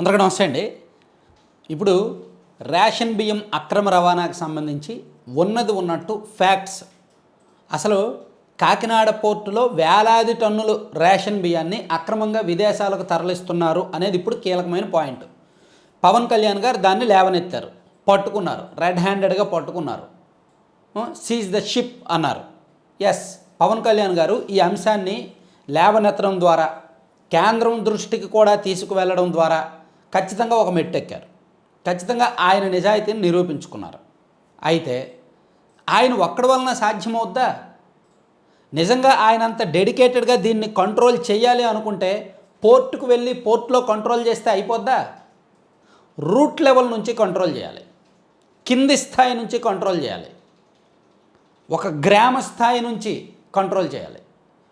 అందరికీ నమస్తే అండి. ఇప్పుడు రేషన్ బియ్యం అక్రమ రవాణాకు సంబంధించి ఉన్నది ఉన్నట్టు ఫ్యాక్ట్స్. అసలు కాకినాడ పోర్టులో వేలాది టన్నులు రేషన్ బియ్యాన్ని అక్రమంగా విదేశాలకు తరలిస్తున్నారు అనేది ఇప్పుడు కీలకమైన పాయింట్. పవన్ కళ్యాణ్ గారు దాన్ని లేవనెత్తారు పట్టుకున్నారు రెడ్ హ్యాండెడ్గా పట్టుకున్నారు. సీజ్ ద షిప్ అన్నారు. ఎస్ పవన్ కళ్యాణ్ గారు ఈ అంశాన్ని లేవనెత్తడం ద్వారా కేంద్రం దృష్టికి కూడా తీసుకువెళ్ళడం ద్వారా ఖచ్చితంగా ఒక మెట్టెక్కారు ఖచ్చితంగా ఆయన నిజాయితీని నిరూపించుకున్నారు. అయితే ఆయన ఒక్కడి వలన సాధ్యమవుద్దా? నిజంగా ఆయన అంత డెడికేటెడ్గా దీన్ని కంట్రోల్ చేయాలి అనుకుంటే పోర్టుకు వెళ్ళి పోర్టులో కంట్రోల్ చేస్తే అయిపోద్దా? రూట్ లెవెల్ నుంచి కంట్రోల్ చేయాలి. కింది స్థాయి నుంచి కంట్రోల్ చేయాలి. ఒక గ్రామ స్థాయి నుంచి కంట్రోల్ చేయాలి.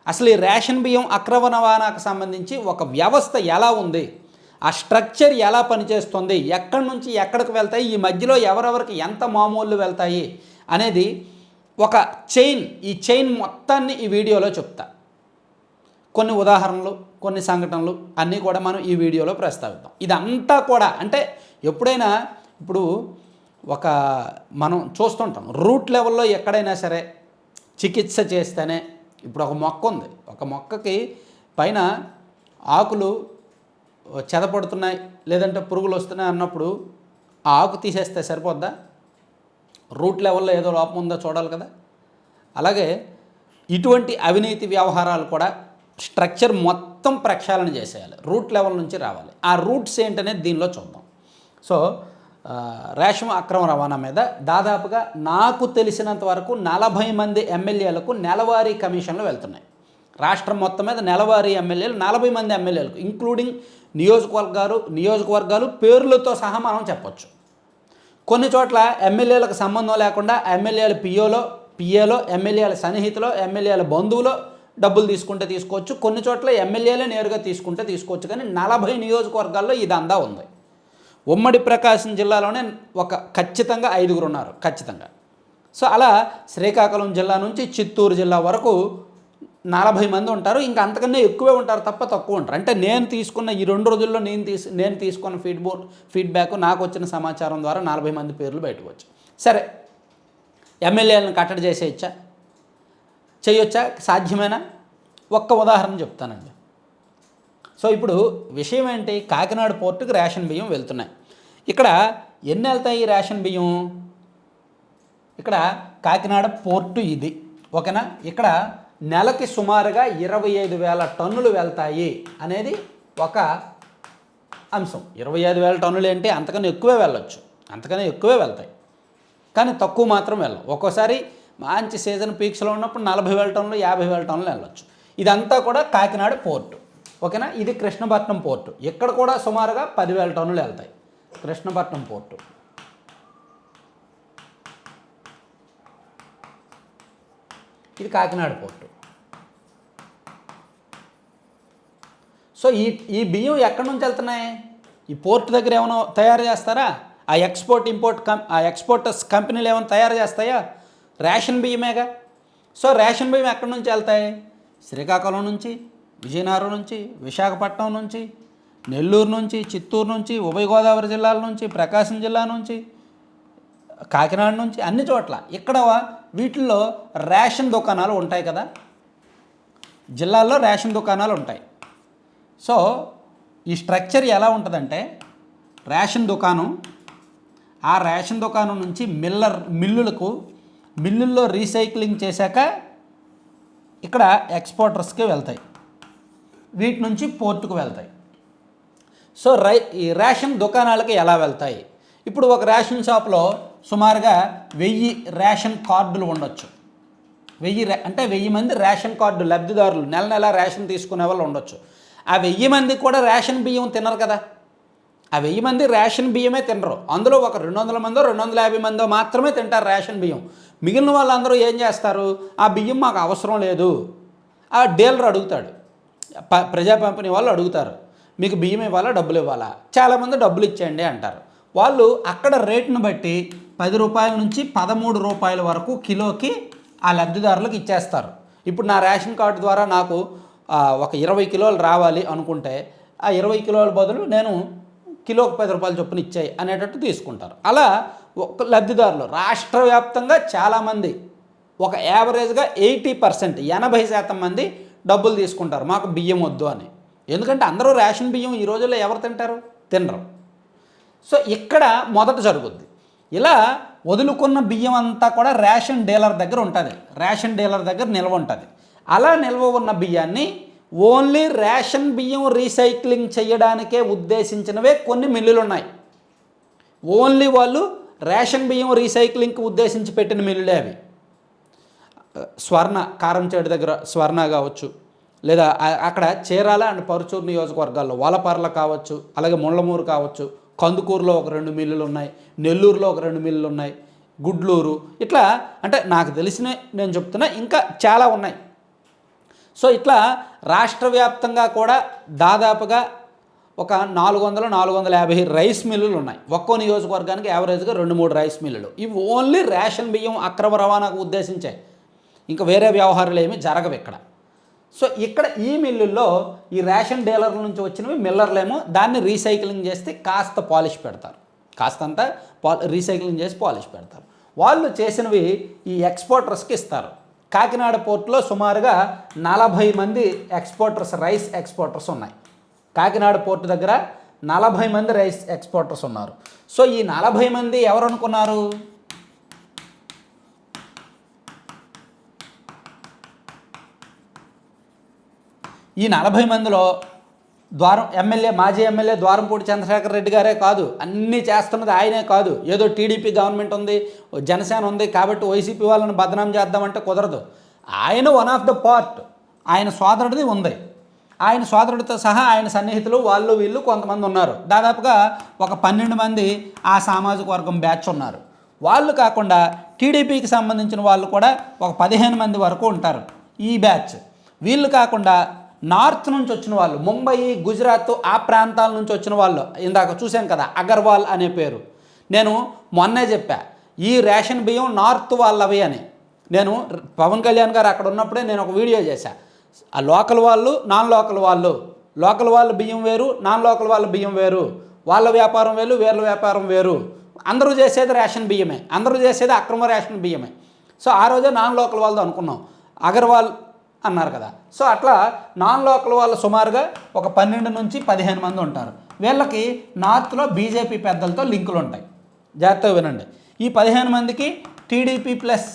అసలు ఈ రేషన్ బియ్యం అక్రమ రవాణాకు సంబంధించి ఒక వ్యవస్థ ఎలా ఉంది? ఆ స్ట్రక్చర్ ఎలా పనిచేస్తుంది ఎక్కడి నుంచి ఎక్కడికి వెళ్తాయి ఈ మధ్యలో ఎవరెవరికి ఎంత మామూలు వెళ్తాయి అనేది ఒక చైన్ ఈ చైన్ మొత్తాన్ని ఈ వీడియోలో చెప్తా. కొన్ని ఉదాహరణలు కొన్ని సంఘటనలు అన్నీ కూడా మనం ఈ వీడియోలో ప్రస్తావిద్దాం. ఇదంతా కూడా అంటే ఎప్పుడైనా ఇప్పుడు ఒక మనం చూస్తుంటాం రూట్ లెవెల్లో ఎక్కడైనా సరే చికిత్స చేస్తేనే ఇప్పుడు ఒక మొక్క ఉంది. ఒక మొక్కకి పైన ఆకులు చెదపడుతున్నాయి లేదంటే పురుగులు వస్తున్నాయి అన్నప్పుడు ఆ ఆకు తీసేస్తే సరిపోద్దా? రూట్ లెవెల్లో ఏదో లోపం ఉందో చూడాలి కదా. అలాగే ఇటువంటి అవినీతి వ్యవహారాలు కూడా స్ట్రక్చర్ మొత్తం ప్రక్షాళన చేసేయాలి. రూట్ లెవెల్ నుంచి రావాలి. ఆ రూట్స్ ఏంటనేది దీనిలో చూద్దాం. సో రేషం అక్రమ రవాణా మీద దాదాపుగా నాకు తెలిసినంత వరకు నలభై మంది ఎమ్మెల్యేలకు నెలవారీ కమిషన్లు వెళ్తున్నాయి. రాష్ట్రం మొత్తం మీద నెలవారీ ఎమ్మెల్యేలు నలభై మంది ఎమ్మెల్యేలకు ఇంక్లూడింగ్ నియోజకవర్గాలు నియోజకవర్గాలు పేర్లతో సహా మనం చెప్పొచ్చు. కొన్ని చోట్ల ఎమ్మెల్యేలకు సంబంధం లేకుండా ఎమ్మెల్యేల పిఓలో పిఏలో ఎమ్మెల్యేల సన్నిహితులో ఎమ్మెల్యేల బంధువులో డబ్బులు తీసుకుంటే తీసుకోవచ్చు. కొన్ని చోట్ల ఎమ్మెల్యేలే నేరుగా తీసుకుంటే తీసుకోవచ్చు. కానీ నలభై నియోజకవర్గాల్లో ఇది అందా ఉంది. ఉమ్మడి ప్రకాశం జిల్లాలోనే ఒక ఖచ్చితంగా ఐదుగురు ఉన్నారు. ఖచ్చితంగా. సో అలా శ్రీకాకుళం జిల్లా నుంచి చిత్తూరు జిల్లా వరకు నలభై మంది ఉంటారు ఇంకా అంతకన్నా ఎక్కువే ఉంటారు తప్ప తక్కువ ఉంటారు. అంటే నేను తీసుకున్న ఈ రెండు రోజుల్లో నేను తీసు నేను తీసుకున్న ఫీడ్బో ఫీడ్బ్యాక్ నాకు వచ్చిన సమాచారం ద్వారా నలభై మంది పేర్లు బయటకు వచ్చాయి సరే ఎమ్మెల్యేలను కట్టడి చేసేయచ్చా చేయొచ్చా? సాధ్యమేనా? ఒక్క ఉదాహరణ చెప్తానండి. సో ఇప్పుడు విషయం ఏంటి? కాకినాడ పోర్టుకు రేషన్ బియ్యం వెళ్తున్నాయి. ఇక్కడ ఎన్ని వెళ్తాయి ఈ రేషన్ బియ్యం? ఇక్కడ కాకినాడ పోర్టు ఇది. ఓకేనా? ఇక్కడ నెలకి సుమారుగా ఇరవై ఐదు వేల టన్నులు వెళ్తాయి అనేది ఒక అంశం. ఇరవై ఐదు వేల టన్నులు ఏంటి అంతకన్నా ఎక్కువే వెళ్ళొచ్చు. అంతకన్నా ఎక్కువే వెళ్తాయి. కానీ తక్కువ మాత్రం వెళ్ళం ఒక్కోసారి మంచి సీజన్ పీక్స్లో ఉన్నప్పుడు నలభై వేల టన్నులు యాభై వేల టన్నులు వెళ్ళొచ్చు. ఇదంతా కూడా కాకినాడ పోర్టు. ఓకేనా? ఇది కృష్ణపట్నం పోర్టు. ఇక్కడ కూడా సుమారుగా పదివేల టన్నులు వెళ్తాయి. కృష్ణపట్నం పోర్టు. ఇది కాకినాడ పోర్టు. సో ఈ ఈ బియ్యం ఎక్కడి నుంచి వెళ్తున్నాయి? ఈ పోర్ట్ దగ్గర ఏమైనా తయారు చేస్తారా? ఆ ఎక్స్పోర్ట్ ఇంపోర్ట్ కం ఆ ఎక్స్పోర్టర్స్ కంపెనీలు ఏమైనా తయారు చేస్తాయా? రేషన్ బియ్యమేగా? సో రేషన్ బియ్యం ఎక్కడి నుంచి వెళ్తాయి? శ్రీకాకుళం నుంచి విజయనగరం నుంచి విశాఖపట్నం నుంచి నెల్లూరు నుంచి చిత్తూరు నుంచి ఉభయ గోదావరి జిల్లాల నుంచి ప్రకాశం జిల్లా నుంచి కాకినాడ నుంచి అన్ని చోట్ల. ఇక్కడ వీటిల్లో రేషన్ దుకాణాలు ఉంటాయి కదా. జిల్లాల్లో రేషన్ దుకాణాలు ఉంటాయి. సో ఈ స్ట్రక్చర్ ఎలా ఉంటుందంటే రేషన్ దుకాణం ఆ రేషన్ దుకాణం నుంచి మిల్లర్ మిల్లులకు మిల్లుల్లో రీసైక్లింగ్ చేశాక ఇక్కడ ఎక్స్పోర్టర్స్కి వెళ్తాయి. వీటి నుంచి పోర్టుకు వెళ్తాయి. సో రై ఈ రేషన్ దుకాణాలకి ఎలా వెళ్తాయి? ఇప్పుడు ఒక రేషన్ షాప్లో సుమారుగా వెయ్యి రేషన్ కార్డులు ఉండొచ్చు. వెయ్యి అంటే వెయ్యి మంది రేషన్ కార్డు లబ్ధిదారులు నెల నెల రేషన్ తీసుకునే వాళ్ళు ఉండొచ్చు. ఆ వెయ్యి మంది కూడా రేషన్ బియ్యం తినరు కదా. ఆ వెయ్యి మంది రేషన్ బియ్యమే తినరు. అందులో ఒక రెండు వందల మందో రెండు వందల యాభై మందో మాత్రమే తింటారు రేషన్ బియ్యం. మిగిలిన వాళ్ళందరూ ఏం చేస్తారు? ఆ బియ్యం మాకు అవసరం లేదు. ఆ డీలర్ అడుగుతాడు. ప ప్రజా పంపిణీ వాళ్ళు అడుగుతారు. మీకు బియ్యం ఇవ్వాలా? డబ్బులు ఇవ్వాలా? చాలామంది డబ్బులు ఇచ్చేయండి అంటారు. వాళ్ళు అక్కడ రేటును బట్టి పది రూపాయల నుంచి పదమూడు రూపాయల వరకు కిలోకి ఆ లబ్ధిదారులకు ఇచ్చేస్తారు. ఇప్పుడు నా రేషన్ కార్డు ద్వారా నాకు ఒక ఇరవై కిలోలు రావాలి అనుకుంటే ఆ ఇరవై కిలోల బదులు నేను కిలోకి పది రూపాయలు చొప్పున ఇచ్చాయి అనేటట్టు తీసుకుంటారు. అలా ఒక లబ్ధిదారులు రాష్ట్ర వ్యాప్తంగా చాలామంది ఒక యావరేజ్గా ఎయిటీ పర్సెంట్ ఎనభై శాతం మంది డబ్బులు తీసుకుంటారు. మాకు బియ్యం వద్దు అని. ఎందుకంటే అందరూ రేషన్ బియ్యం ఈ రోజుల్లో ఎవరు తింటారు? తినరు. సో ఇక్కడ మొదట జరుగుద్ది. ఇలా వదులుకున్న బియ్యం అంతా కూడా రేషన్ డీలర్ దగ్గర ఉంటుంది. రేషన్ డీలర్ దగ్గర నిల్వ ఉంటుంది. అలా నిల్వ ఉన్న బియ్యాన్ని ఓన్లీ రేషన్ బియ్యం రీసైక్లింగ్ చేయడానికే ఉద్దేశించినవే కొన్ని మిల్లులు ఉన్నాయి ఓన్లీ వాళ్ళు రేషన్ బియ్యం రీసైక్లింగ్కి ఉద్దేశించి పెట్టిన మిల్లులే అవి. స్వర్ణ కారంచేడు దగ్గర స్వర్ణ కావచ్చు లేదా అక్కడ చీరాల అండ్ పరుచూరు నియోజకవర్గాల్లో వాలపర్ల కావచ్చు అలాగే ముళ్ళమూరు కావచ్చు కందుకూరులో ఒక రెండు మిల్లులు ఉన్నాయి నెల్లూరులో ఒక రెండు మిల్లులు ఉన్నాయి గుడ్లూరు ఇట్లా అంటే నాకు తెలిసిన నేను చెప్తున్నా ఇంకా చాలా ఉన్నాయి. సో ఇట్లా రాష్ట్ర వ్యాప్తంగా కూడా దాదాపుగా ఒక నాలుగు వందల నాలుగు వందల యాభై రైస్ మిల్లులు ఉన్నాయి. ఒక్కో నియోజకవర్గానికి యావరేజ్గా రెండు మూడు రైస్ మిల్లులు. ఇవి ఓన్లీ రేషన్ బియ్యం అక్రమ రవాణాకు ఉద్దేశించే. ఇంకా వేరే వ్యవహారాలు ఏమీ జరగవు ఇక్కడ. సో ఇక్కడ ఈ మిల్లుల్లో ఈ రేషన్ డీలర్ల నుంచి వచ్చినవి మిల్లర్లేమో దాన్ని రీసైక్లింగ్ చేస్తే కాస్త పాలిష్ పెడతారు. కాస్తంత పా రీసైక్లింగ్ చేసి పాలిష్ పెడతారు. వాళ్ళు చేసినవి ఈ ఎక్స్పోర్టర్స్కి ఇస్తారు. కాకినాడ పోర్టులో సుమారుగా నలభై మంది ఎక్స్పోర్టర్స్ రైస్ ఎక్స్పోర్టర్స్ ఉన్నాయి. కాకినాడ పోర్టు దగ్గర నలభై మంది రైస్ ఎక్స్పోర్టర్స్ ఉన్నారు. సో ఈ నలభై మంది ఎవరు అనుకున్నారు ఈ నలభై మందిలో ద్వారం ఎమ్మెల్యే మాజీ ఎమ్మెల్యే ద్వారంపూడి చంద్రశేఖర్ రెడ్డి గారే కాదు అన్నీ చేస్తున్నది ఆయనే కాదు. ఏదో టీడీపీ గవర్నమెంట్ ఉంది జనసేన ఉంది కాబట్టి వైసీపీ వాళ్ళని బదనాం చేద్దామంటే కుదరదు. ఆయన వన్ ఆఫ్ ద పార్ట్ ఆయన సోదరుడిది ఉంది. ఆయన సోదరుడితో సహా ఆయన సన్నిహితులు వాళ్ళు వీళ్ళు కొంతమంది ఉన్నారు. దాదాపుగా ఒక పన్నెండు మంది ఆ సామాజిక వర్గం బ్యాచ్ ఉన్నారు. వాళ్ళు కాకుండా టీడీపీకి సంబంధించిన వాళ్ళు కూడా ఒక పదిహేను మంది వరకు ఉంటారు ఈ బ్యాచ్. వీళ్ళు కాకుండా నార్త్ నుంచి వచ్చిన వాళ్ళు ముంబై గుజరాత్ ఆ ప్రాంతాల నుంచి వచ్చిన వాళ్ళు ఇందాక చూశాను కదా అగర్వాల్ అనే పేరు. నేను మొన్నే చెప్పా ఈ రేషన్ బియ్యం నార్త్ వాళ్ళవి అని. నేను పవన్ కళ్యాణ్ గారు అక్కడ ఉన్నప్పుడే నేను ఒక వీడియో చేశా. ఆ లోకల్ వాళ్ళు నాన్ లోకల్ వాళ్ళు. లోకల్ వాళ్ళ బియ్యం వేరు నాన్ లోకల్ వాళ్ళ బియ్యం వేరు. వాళ్ళ వ్యాపారం వేరు వీళ్ళ వ్యాపారం వేరు. అందరూ చేసేది రేషన్ బియ్యమే అందరూ చేసేది అక్రమ రేషన్ బియ్యమే. సో ఆ రోజే నాన్ లోకల్ వాళ్ళది అనుకున్నాం. అగర్వాల్ అన్నారు కదా. సో అట్లా నాన్ లోకల్ వాళ్ళు సుమారుగా ఒక పన్నెండు నుంచి పదిహేను మంది ఉంటారు. వీళ్ళకి నార్త్లో బీజేపీ పెద్దలతో లింకులు ఉంటాయి. జాగ్రత్తగా వినండి. ఈ పదిహేను మందికి టీడీపీ ప్లస్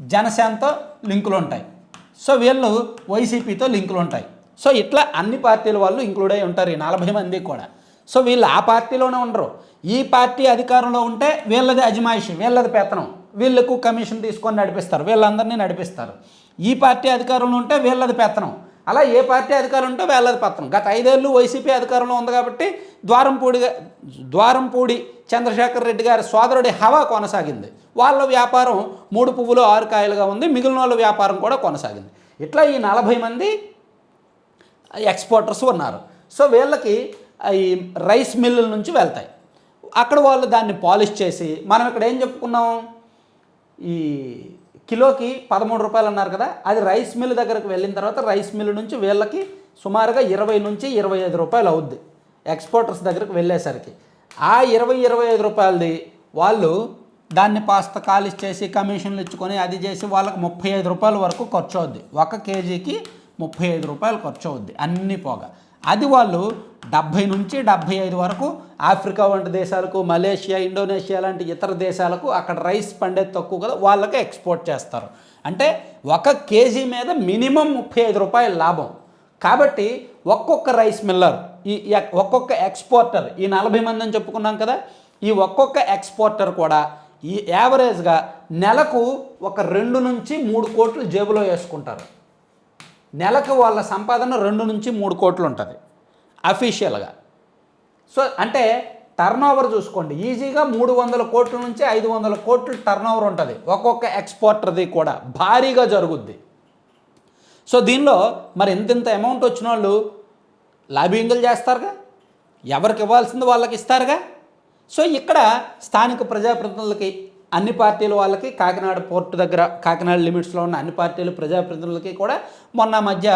జనసేనతో లింకులు ఉంటాయి. సో వీళ్ళు వైసీపీతో లింకులు ఉంటాయి. సో ఇట్లా అన్ని పార్టీల వాళ్ళు ఇంక్లూడ్ అయి ఉంటారు ఈ నలభై మంది కూడా. సో వీళ్ళు ఆ పార్టీలోనే ఉండరు. ఈ పార్టీ అధికారంలో ఉంటే వీళ్ళది అజమాయిషి వీళ్ళది పెత్తనం. వీళ్ళకు కమిషన్ తీసుకొని నడిపిస్తారు. వీళ్ళందరినీ నడిపిస్తారు. ఈ పార్టీ అధికారంలో ఉంటే వీళ్ళది పెత్తనం. అలా ఏ పార్టీ అధికారం ఉంటే వీళ్ళది పెత్తనం. గత ఐదేళ్ళు వైసీపీ అధికారంలో ఉంది కాబట్టి ద్వారంపూడి ద్వారంపూడి చంద్రశేఖర్ రెడ్డి గారి సోదరుడి హవా కొనసాగింది. వాళ్ళ వ్యాపారం మూడు పువ్వులు ఆరు కాయలుగా ఉంది. మిగిలిన వాళ్ళ వ్యాపారం కూడా కొనసాగింది. ఇట్లా ఈ నలభై మంది ఎక్స్పోర్టర్స్ ఉన్నారు. సో వీళ్ళకి ఈ రైస్ మిల్లుల నుంచి వెళ్తాయి. అక్కడ వాళ్ళు దాన్ని పాలిష్ చేసి మనం ఇక్కడ ఏం చెప్పుకున్నాం? ఈ కిలోకి పదమూడు రూపాయలు అన్నారు కదా అది రైస్ మిల్ దగ్గరకు వెళ్ళిన తర్వాత రైస్ మిల్ నుంచి వీళ్ళకి సుమారుగా ఇరవై నుంచి ఇరవై ఐదు రూపాయలు అవుద్ది ఎక్స్పోర్టర్స్ దగ్గరకు వెళ్ళేసరికి. ఆ ఇరవై ఇరవై ఐదు రూపాయలది వాళ్ళు దాన్ని పాస్త కాలిష్ చేసి కమిషన్లు ఇచ్చుకొని అది చేసి వాళ్ళకి ముప్పై ఐదు రూపాయల వరకు ఖర్చు అవుద్ది. ఒక కేజీకి ముప్పై ఐదు రూపాయలు ఖర్చు అవుద్ది అన్నీ పోగా. అది వాళ్ళు డెబ్భై నుంచి డెబ్భై ఐదు వరకు ఆఫ్రికా వంటి దేశాలకు మలేషియా ఇండోనేషియా లాంటి ఇతర దేశాలకు అక్కడ రైస్ పండేది తక్కువ కదా వాళ్ళకి ఎక్స్పోర్ట్ చేస్తారు. అంటే ఒక కేజీ మీద మినిమం ముప్పై ఐదు రూపాయల లాభం. కాబట్టి ఒక్కొక్క రైస్ మిల్లర్ ఈ ఈ- ఒక్కొక్క ఎక్స్పోర్టర్ ఈ నలభై మంది అని చెప్పుకున్నాం కదా ఈ ఒక్కొక్క ఎక్స్పోర్టర్ కూడా ఈ యావరేజ్గా నెలకు ఒక రెండు నుంచి మూడు కోట్లు జేబులో వేసుకుంటారు. నెలకు వాళ్ళ సంపాదన రెండు నుంచి మూడు కోట్లు ఉంటుంది అఫీషియల్గా సో అంటే టర్న్ ఓవర్ చూసుకోండి. ఈజీగా మూడు వందల కోట్ల నుంచి ఐదు వందల కోట్లు టర్న్ ఓవర్ ఉంటుంది. ఒక్కొక్క ఎక్స్పోర్టర్ది కూడా భారీగా జరుగుద్ది. సో దీనిలో మరి ఇంత ఇంత అమౌంట్ వచ్చిన వాళ్ళు లాబింగులు చేస్తారుగా? ఎవరికి ఇవ్వాల్సింది వాళ్ళకి ఇస్తారుగా? సో ఇక్కడ స్థానిక ప్రజాప్రతినిధులకి అన్ని పార్టీల వాళ్ళకి కాకినాడ పోర్టు దగ్గర కాకినాడ లిమిట్స్లో ఉన్న అన్ని పార్టీలు ప్రజాప్రతినిధులకి కూడా మొన్న మధ్య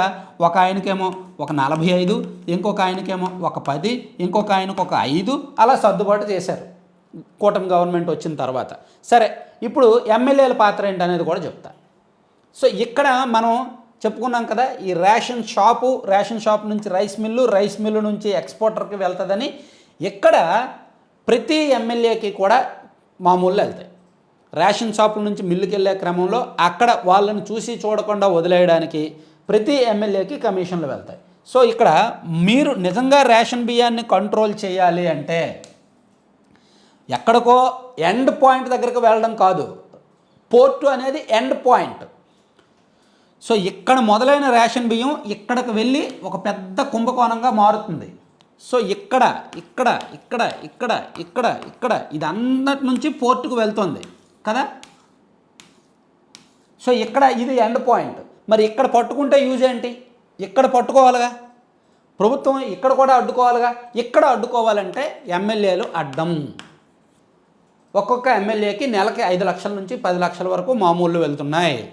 ఒక ఆయనకేమో ఒక నలభై ఐదు ఇంకొక ఆయనకేమో ఒక పది ఇంకొక ఆయనకు ఒక ఐదు అలా సర్దుబాటు చేశారు. కూటమి గవర్నమెంట్ వచ్చిన తర్వాత. సరే ఇప్పుడు ఎమ్మెల్యేల పాత్ర ఏంటనేది కూడా చెప్తా. సో ఇక్కడ మనం చెప్పుకున్నాం కదా ఈ రేషన్ షాపు రేషన్ షాప్ నుంచి రైస్ మిల్లు రైస్ మిల్లు నుంచి ఎక్స్పోర్టర్కి వెళ్తుందని. ఇక్కడ ప్రతి ఎమ్మెల్యేకి కూడా మామూలు వెళ్తాయి. రేషన్ షాపుల నుంచి మిల్లుకి వెళ్ళే క్రమంలో అక్కడ వాళ్ళని చూసి చూడకుండా వదిలేయడానికి ప్రతి ఎమ్మెల్యేకి కమిషన్లు వెళ్తాయి. సో ఇక్కడ మీరు నిజంగా రేషన్ బియ్యాన్ని కంట్రోల్ చేయాలి అంటే ఎక్కడికో ఎండ్ పాయింట్ దగ్గరకు వెళ్ళడం కాదు. పోర్టు అనేది ఎండ్ పాయింట్ సో ఇక్కడ మొదలైన రేషన్ బియ్యం ఇక్కడికి వెళ్ళి ఒక పెద్ద కుంభకోణంగా మారుతుంది. సో ఇక్కడ ఇక్కడ ఇక్కడ ఇక్కడ ఇక్కడ ఇక్కడ ఇది నుంచి పోర్టుకు వెళ్తుంది. కదా? సో ఇక్కడ ఇది ఎండ్ పాయింట్. మరి ఇక్కడ పట్టుకుంటే యూజ్ ఏంటి? ఇక్కడ పట్టుకోవాలిగా? ప్రభుత్వం ఇక్కడ కూడా అడ్డుకోవాలిగా? ఇక్కడ అడ్డుకోవాలంటే ఎమ్మెల్యేలు అడ్డం. ఒక్కొక్క ఎమ్మెల్యేకి నెలకి ఐదు లక్షల నుంచి పది లక్షల వరకు మామూలు వెళ్తున్నాయి.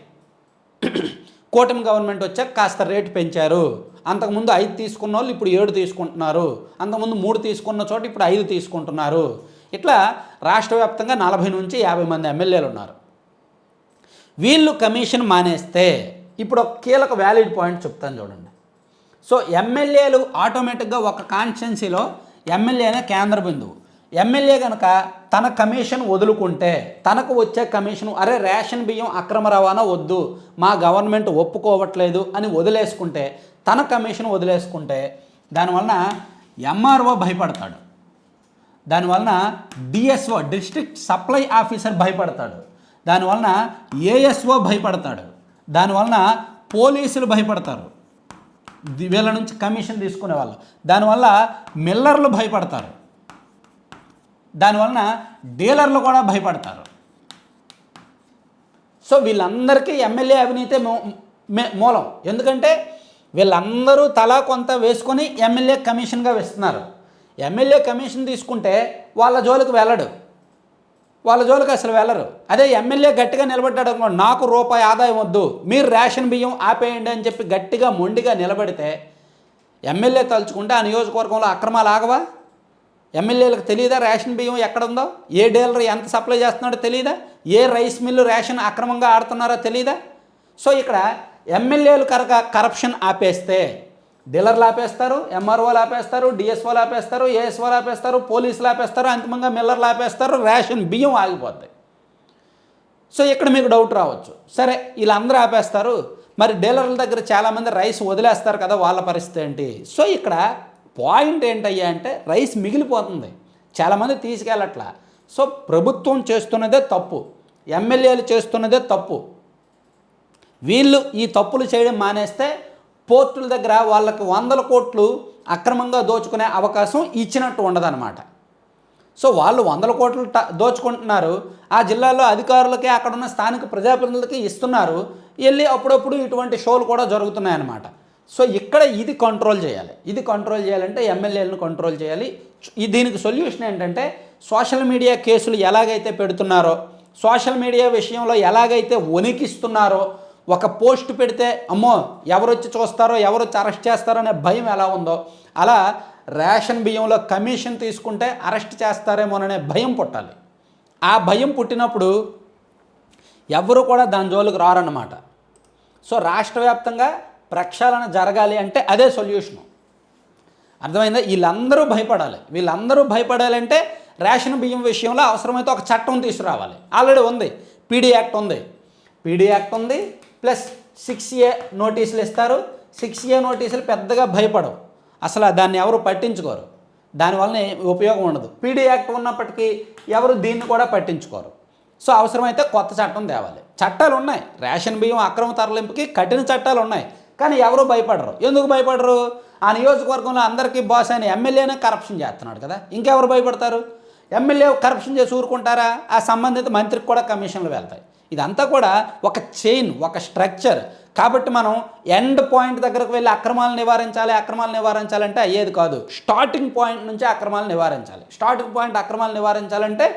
కూటమి గవర్నమెంట్ వచ్చాక కాస్త రేటు పెంచారు. అంతకుముందు ఐదు తీసుకున్న వాళ్ళు ఇప్పుడు ఏడు తీసుకుంటున్నారు. అంతకుముందు మూడు తీసుకున్న చోట ఇప్పుడు ఐదు తీసుకుంటున్నారు. ఇట్లా రాష్ట్ర వ్యాప్తంగా నలభై నుంచి యాభై మంది ఎమ్మెల్యేలు ఉన్నారు. వీళ్ళు కమిషన్ మానేస్తే ఇప్పుడు ఒక కీలక వ్యాలిడ్ పాయింట్ చెప్తాను చూడండి. సో ఎమ్మెల్యేలు ఆటోమేటిక్గా ఒక కాన్స్టిట్యున్సీలో ఎమ్మెల్యేనే కేంద్ర బిందువు. ఎమ్మెల్యే కనుక తన కమిషన్ వదులుకుంటే తనకు వచ్చే కమిషన్ అరే రేషన్ బియ్యం అక్రమ రవాణా వద్దు మా గవర్నమెంట్ ఒప్పుకోవట్లేదు అని వదిలేసుకుంటే తన కమిషన్ వదిలేసుకుంటే దానివలన ఎంఆర్ఓ భయపడతాడు. దానివలన డిఎస్ఓ డిస్ట్రిక్ట్ సప్లై ఆఫీసర్ భయపడతాడు. దానివలన ఏఎస్ఓ భయపడతాడు. దానివలన పోలీసులు భయపడతారు. వీళ్ళ నుంచి కమిషన్ తీసుకునే వాళ్ళు. దానివల్ల మిల్లర్లు భయపడతారు. దానివలన డీలర్లు కూడా భయపడతారు. సో వీళ్ళందరికీ ఎమ్మెల్యే అవినీతే మూలం. ఎందుకంటే వీళ్ళందరూ తలా కొంత వేసుకొని ఎమ్మెల్యే కమిషన్గా వేస్తున్నారు. ఎమ్మెల్యే కమిషన్ తీసుకుంటే వాళ్ళ జోలికి వెళ్ళడు. వాళ్ళ జోలికి అసలు వెళ్ళరు. అదే ఎమ్మెల్యే గట్టిగా నిలబడ్డాడు అనుకోండి నాకు రూపాయి ఆదాయం వద్దు మీరు రేషన్ బియ్యం ఆపేయండి అని చెప్పి గట్టిగా మొండిగా నిలబడితే ఎమ్మెల్యే తలుచుకుంటే ఆ నియోజకవర్గంలో అక్రమాలు ఆగవా? ఎమ్మెల్యేలకు తెలియదా రేషన్ బియ్యం ఎక్కడ ఉందో ఏ డీలర్ ఎంత సప్లై చేస్తున్నాడో తెలియదా ఏ రైస్ మిల్లు రేషన్ అక్రమంగా ఆడుతున్నారో తెలియదా సో ఇక్కడ ఎమ్మెల్యేలు కరక కరప్షన్ ఆపేస్తే డీలర్లు ఆపేస్తారు ఎంఆర్ఓలు ఆపేస్తారు డిఎస్ఓలు ఆపేస్తారు ఏఎస్ఓలు ఆపేస్తారు పోలీసులు ఆపేస్తారు అంతిమంగా మిల్లర్లు ఆపేస్తారు రేషన్ బియ్యం ఆగిపోతాయి. సో ఇక్కడ మీకు డౌట్ రావచ్చు. సరే వీళ్ళందరూ ఆపేస్తారు. మరి డీలర్ల దగ్గర చాలామంది రైస్ వదిలేస్తారు కదా వాళ్ళ పరిస్థితి ఏంటి? సో ఇక్కడ పాయింట్ ఏంటయ్యా అంటే రైస్ మిగిలిపోతుంది. చాలామంది తీసుకెళ్ళట్లా. సో ప్రభుత్వం చేస్తున్నదే తప్పు. ఎమ్మెల్యేలు చేస్తున్నదే తప్పు. వీళ్ళు ఈ తప్పులు చేయడం మానేస్తే పోర్టుల దగ్గర వాళ్ళకి వందల కోట్లు అక్రమంగా దోచుకునే అవకాశం ఇచ్చినట్టు ఉండదన్నమాట. సో వాళ్ళు వందల కోట్లు ట- దోచుకుంటున్నారు. ఆ జిల్లాలో అధికారులకి అక్కడ ఉన్న స్థానిక ప్రజాప్రతినిధులకి ఇస్తున్నారు. వెళ్ళి అప్పుడప్పుడు ఇటువంటి షోలు కూడా జరుగుతున్నాయన్నమాట. సో ఇక్కడ ఇది కంట్రోల్ చేయాలి. ఇది కంట్రోల్ చేయాలంటే ఎమ్మెల్యేలను కంట్రోల్ చేయాలి. దీనికి సొల్యూషన్ ఏంటంటే సోషల్ మీడియా కేసులు ఎలాగైతే పెడుతున్నారో సోషల్ మీడియా విషయంలో ఎలాగైతే వణికిస్తున్నారో ఒక పోస్ట్ పెడితే అమ్మో ఎవరొచ్చి చూస్తారో ఎవరు వచ్చి అరెస్ట్ చేస్తారో అనే భయం ఎలా ఉందో అలా రేషన్ బియ్యంలో కమిషన్ తీసుకుంటే అరెస్ట్ చేస్తారేమోననే భయం పుట్టాలి. ఆ భయం పుట్టినప్పుడు ఎవరు కూడా దాని జోలికి రారన్నమాట. సో రాష్ట్ర వ్యాప్తంగా ప్రక్షాళన జరగాలి అంటే అదే సొల్యూషను. అర్థమైందా? వీళ్ళందరూ భయపడాలి. వీళ్ళందరూ భయపడాలంటే రేషన్ బియ్యం విషయంలో అవసరమైతే ఒక చట్టం తీసుకురావాలి. ఆల్రెడీ ఉంది. పీడీ యాక్ట్ ఉంది. పీడీ యాక్ట్ ఉంది. ప్లస్ సిక్స్ ఏ నోటీసులు ఇస్తారు. సిక్స్ ఏ నోటీసులు పెద్దగా భయపడవు. అసలు దాన్ని ఎవరు పట్టించుకోరు. దానివల్ల ఉపయోగం ఉండదు. పీడీ యాక్ట్ ఉన్నప్పటికీ ఎవరు దీన్ని కూడా పట్టించుకోరు. సో అవసరమైతే కొత్త చట్టం తేవాలి. చట్టాలు ఉన్నాయి. రేషన్ బియ్యం అక్రమ తరలింపుకి కఠిన చట్టాలు ఉన్నాయి. కానీ ఎవరు భయపడరు. ఎందుకు భయపడరు? ఆ నియోజకవర్గంలో అందరికీ బాస్ అయిన ఎమ్మెల్యేనే కరప్షన్ చేస్తున్నాడు కదా. ఇంకెవరు భయపడతారు? ఎమ్మెల్యే కరప్షన్ చేసి ఊరుకుంటారా? ఆ సంబంధిత మంత్రికి కూడా కమిషన్లు వెళ్తాయి. ఇదంతా కూడా ఒక చైన్ ఒక స్ట్రక్చర్ కాబట్టి మనం ఎండ్ పాయింట్ దగ్గరకు వెళ్ళి అక్రమాలు నివారించాలి అక్రమాలు నివారించాలంటే అయ్యేది కాదు. స్టార్టింగ్ పాయింట్ నుంచే అక్రమాలు నివారించాలి. స్టార్టింగ్ పాయింట్ అక్రమాలు నివారించాలంటే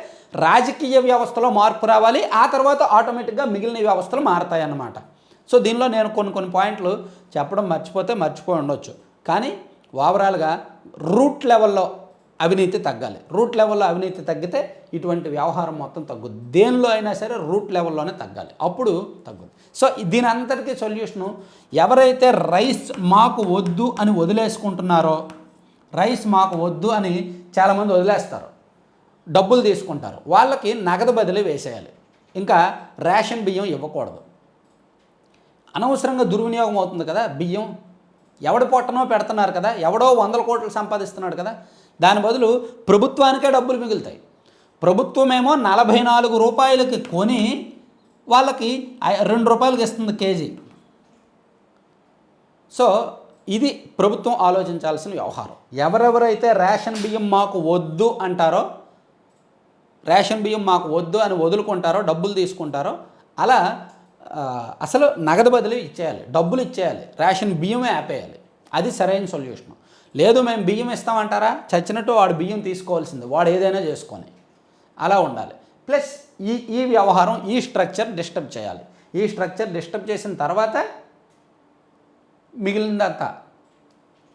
రాజకీయ వ్యవస్థలో మార్పు రావాలి ఆ తర్వాత ఆటోమేటిక్గా మిగిలిన వ్యవస్థలు మారతాయి అన్నమాట సో దీనిలో నేను కొన్ని కొన్ని పాయింట్లు చెప్పడం మర్చిపోతే మర్చిపోయి ఉండొచ్చు. కానీ ఓవరాల్గా రూట్ లెవెల్లో అవినీతి తగ్గాలి. రూట్ లెవెల్లో అవినీతి తగ్గితే ఇటువంటి వ్యవహారం మొత్తం తగ్గుద్ది. దేనిలో అయినా సరే రూట్ లెవెల్లోనే తగ్గాలి. అప్పుడు తగ్గుద్ది. సో దీని అంతటికీ సొల్యూషను ఎవరైతే రైస్ మాకు వద్దు అని వదిలేసుకుంటున్నారో రైస్ మాకు వద్దు అని చాలామంది వదిలేస్తారు. డబ్బులు తీసుకుంటారు. వాళ్ళకి నగదు బదిలీ వేసేయాలి. ఇంకా రేషన్ బియ్యం ఇవ్వకూడదు. అనవసరంగా దుర్వినియోగం అవుతుంది కదా బియ్యం ఎవడి పొట్టనో పెడుతున్నారు కదా ఎవడో వందల కోట్లు సంపాదిస్తున్నాడు కదా దాని బదులు ప్రభుత్వానికే డబ్బులు మిగులుతాయి. ప్రభుత్వమేమో నలభై నాలుగు రూపాయలకి కొని వాళ్ళకి రెండు రూపాయలకి ఇస్తుంది కేజీ. సో ఇది ప్రభుత్వం ఆలోచించాల్సిన వ్యవహారం. ఎవరెవరైతే రేషన్ బియ్యం మాకు వద్దు అంటారో రేషన్ బియ్యం మాకు వద్దు అని వదులుకుంటారో డబ్బులు తీసుకుంటారో అలా అసలు నగదు బదిలీ ఇచ్చేయాలి డబ్బులు ఇచ్చేయాలి రేషన్ బియ్యమే ఆపేయాలి. అది సరైన సొల్యూషన్. లేదు మేము బియ్యం ఇస్తామంటారా? చచ్చినట్టు వాడు బియ్యం తీసుకోవాల్సింది వాడు ఏదైనా చేసుకొని. అలా ఉండాలి. ప్లస్ ఈ ఈ వ్యవహారం ఈ స్ట్రక్చర్ డిస్టర్బ్ చేయాలి. ఈ స్ట్రక్చర్ డిస్టర్బ్ చేసిన తర్వాత మిగిలిందంతా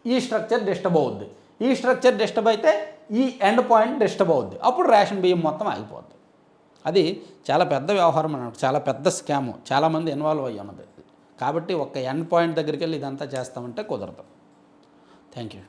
ఈ స్ట్రక్చర్ డిస్టర్బ్ అవుద్ది. ఈ స్ట్రక్చర్ డిస్టర్బ్ అయితే ఈ ఎండ్ పాయింట్ డిస్టర్బ్ అవుద్ది. అప్పుడు రేషన్ బియ్యం మొత్తం ఆగిపోద్ది. అది చాలా పెద్ద వ్యవహారం అన్నమాట. చాలా పెద్ద స్కాము చాలామంది ఇన్వాల్వ్ అయ్యి ఉన్నది కాబట్టి ఒక ఎండ్ పాయింట్ దగ్గరికి వెళ్ళి ఇదంతా చేస్తామంటే కుదరదు. Thank you